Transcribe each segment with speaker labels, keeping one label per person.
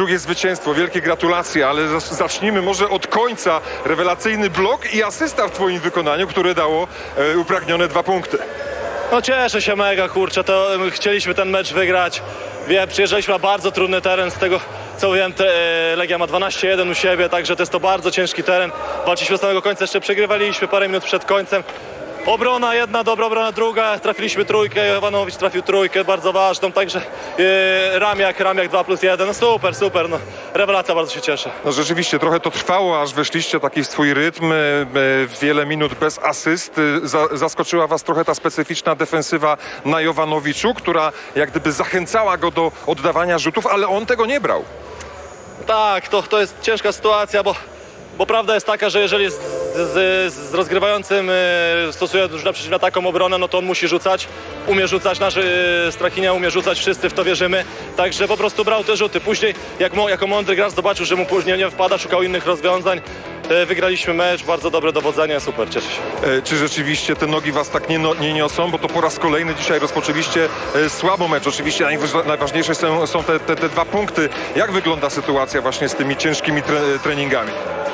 Speaker 1: drugie zwycięstwo, wielkie gratulacje, ale zacznijmy może od końca. Rewelacyjny blok i asysta w twoim wykonaniu, które dało e, upragnione dwa punkty.
Speaker 2: No cieszę się mega, kurczę, to my chcieliśmy ten mecz wygrać. Wiem, przyjeżdżaliśmy na bardzo trudny teren, z tego co wiem, te, e, Legia ma 12-1 u siebie, także to jest to bardzo ciężki teren. Walczyliśmy do samego końca, jeszcze przegrywaliśmy parę minut przed końcem. Obrona jedna, dobra obrona druga, trafiliśmy trójkę, Jovanowicz trafił trójkę, bardzo ważną, także e, Ramiak, Ramiak 2 plus 1, no super, super, no rewelacja, bardzo się cieszę.
Speaker 1: No rzeczywiście, trochę to trwało, aż weszliście taki w swój rytm. e, e, Wiele minut bez asyst. Za, zaskoczyła was trochę ta specyficzna defensywa na Jovanowiczu, która jak gdyby zachęcała go do oddawania rzutów, ale on tego nie brał.
Speaker 2: Tak, to, to jest ciężka sytuacja, bo, bo prawda jest taka, że jeżeli z, z, z rozgrywającym e, stosuje przeciwna taką obronę, no to on musi rzucać, umie rzucać, nasz e, Strachinia umie rzucać, wszyscy w to wierzymy, także po prostu brał te rzuty. Później, jak jako mądry gracz zobaczył, że mu później nie wpada, szukał innych rozwiązań, e, wygraliśmy mecz, bardzo dobre dowodzenie, super, cieszę się.
Speaker 1: Czy rzeczywiście te nogi was tak nie, no, nie niosą? Bo to po raz kolejny dzisiaj rozpoczęliście słabo mecz. Oczywiście najważ- najważniejsze są, są te, te, te dwa punkty. Jak wygląda sytuacja właśnie z tymi ciężkimi tre, treningami?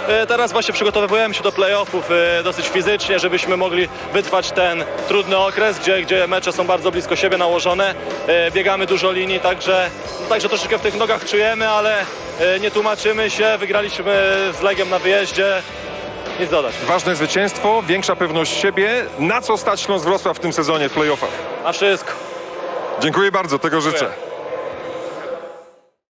Speaker 2: E, Teraz właśnie przygotowujemy się do playoffów e, dosyć fizycznie, żebyśmy mogli wytrwać ten trudny okres, gdzie, gdzie mecze są bardzo blisko siebie nałożone. E, Biegamy dużo linii, także, no, także troszeczkę w tych nogach czujemy, ale nie tłumaczymy się. Wygraliśmy z Legiem na wyjeździe. Nic dodać.
Speaker 1: Ważne zwycięstwo, większa pewność siebie. Na co stać Śląsk Wrocław w tym sezonie w playoffach?
Speaker 2: A wszystko.
Speaker 1: Dziękuję bardzo, tego życzę.
Speaker 2: Dziękuję.